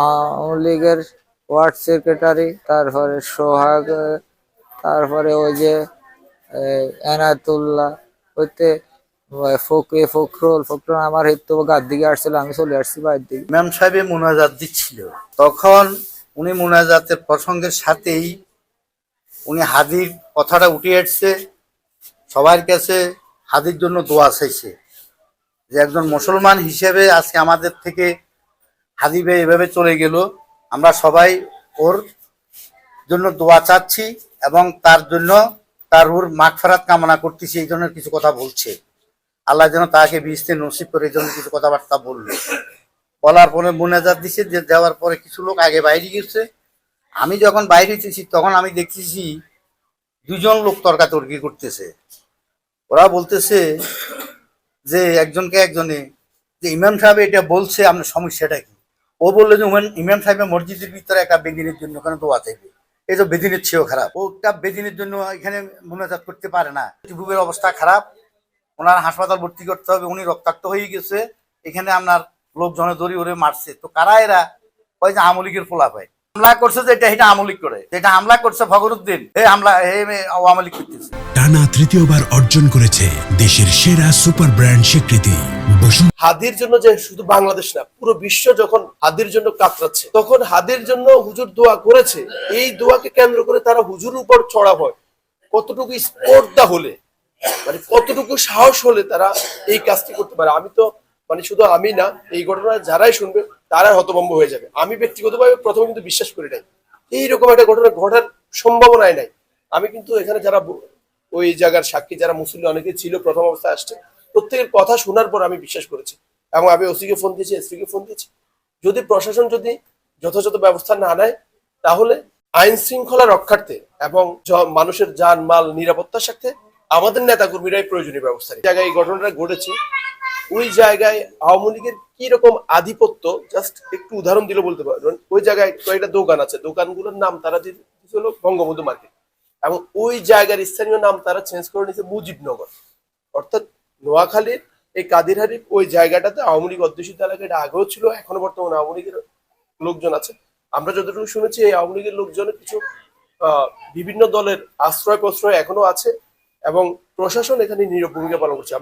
আওয়ামী লীগের word secretary, তারপরে সোহাগ, তারপরে ওই যে এনায়েতুল্লাহ হইতে ফকরে ফখরুল ফখরুল আমার হেতু গার দিকে আসছিল, আমি চলে আসছি বাইরের দিকে। ইমাম সাহেব মোনাজাত দিচ্ছিল। তখন উনি মোনাজাতের প্রসঙ্গের সাথেই উনি হাদির কথাটা উঠে এসছে সবার কাছে হাদির জন্য দোয়া চাইছে যে একজন মুসলমান হিসেবে আজকে আমাদের থেকে হাদি ভাই এভাবে চলে গেল। আমরা সবাই ওর জন্য দোয়া চাচ্ছি এবং তার জন্য তার ওর মাগফেরাত কামনা করতেছি, এই ধরনের কিছু কথা বলছে। আল্লাহ যেন তাকে বিস্তে নসিব করে এই জন্য কিছু কথাবার্তা বলল। বলার পরে মোনাজাত দিছে, যে দেওয়ার পরে কিছু লোক আগে বাইরে গেছে। আমি যখন বাইরে গেছি তখন আমি দেখতেছি দুজন লোক তর্কাতর্কি করতেছে। ওরা বলতেছে যে একজনকে একজনে, যে ইমাম সাহেব এটা বলছে, আপনার সমস্যাটা কি? ও বলল যে ইমাম সাহেবের মসজিদের ভিতরে একটা বেদিনের জন্য ওখানে দোয়া চাইবে। এই তো বেদিনের চেয়েও খারাপ। ও একটা বেদিনের জন্য এখানে মোনাজাত করতে পারে না। বুকের অবস্থা খারাপ। ওনার হাসপাতাল ভর্তি করতে হবে। উনি রক্তাক্ত হয়ে গেছে। এখানে আপনার লোকজনে দড়ি ওরে মারছে। তো কারা এরা? ওই যে আমলিকের ফোলা পায় হামলা করছে যে এটা এটা আমলিক করে। যেটা হামলা করছে ফখরুদ্দিন এই হামলা এই করতেছে। টানা তৃতীয়বার অর্জন করেছে দেশের সেরা সুপার ব্র্যান্ড স্বীকৃতি হাদির জন্য যে শুধু বাংলাদেশ না পুরো বিশ্ব যখন হাদির জন্য কাতরাচ্ছে তখন হাদির জন্য হুজুর দোয়া করেছে এই দোয়াকে কেন্দ্র করে তারা হুজুর উপর চড়া হয়। কতটুকু স্পর্ধা হলে মানে কতটুকু সাহস হলে তারা এই কাজটি করতে পারে? আমি তো মানে শুধু আমি না এই ঘটনা যারাই শুনবে তারাই হতভম্ব হয়ে যাবে। আমি ব্যক্তিগতভাবে প্রথমে কিন্তু বিশ্বাস করি নাই। এইরকম একটা ঘটনা ঘটার সম্ভাবনাই নাই। আমি কিন্তু এখানে যারা ওই জায়গার সাক্ষী, যারা মুসলিম অনেকে ছিল, প্রথম অবস্থায় আসছে, প্রত্যেকের কথা শোনার পর আমি বিশ্বাস করেছি। এবং আমি ওসিকে ফোন দিয়েছি, এসপিকে ফোন দিয়েছি। যদি প্রশাসন যদি যথাযথ ব্যবস্থা না নেয়, তাহলে আইন শৃঙ্খলা রক্ষার্থে এবং মানুষের যান মাল নিরাপত্তার সাথে আমাদের নেতাকর্মীরাই প্রয়োজনীয় ব্যবস্থা। জায়গায় এই ঘটনাটা ঘটেছে। ওই জায়গায় আওয়ামী লীগের কি রকম আধিপত্য? জাস্ট একটু উদাহরণ দিলে বলতে পারবেন ওই জায়গায় কয়েকটা দোকান আছে। দোকানগুলোর নাম তারা দিয়েছে হলো বঙ্গবন্ধু মার্কেট। এবং ওই জায়গার স্থানীয় নাম তারা চেঞ্জ করে নিয়েছে মুজিবনগর। অর্থাৎ নোয়াখালীর এই কাদিরহারি ওই জায়গাটাতে আওয়ামী লীগ অধ্যুষিত এলাকা এটা আগেও ছিল, এখনও বর্তমানে আওয়ামী লীগের লোকজন আছে। আমরা যতটুকু শুনেছি, এই আওয়ামী লীগের লোকজনের কিছু বিভিন্ন দলের আশ্রয় প্রশ্রয় এখনও আছে এবং প্রশাসন এখানে নীরব ভূমিকা পালন করছে।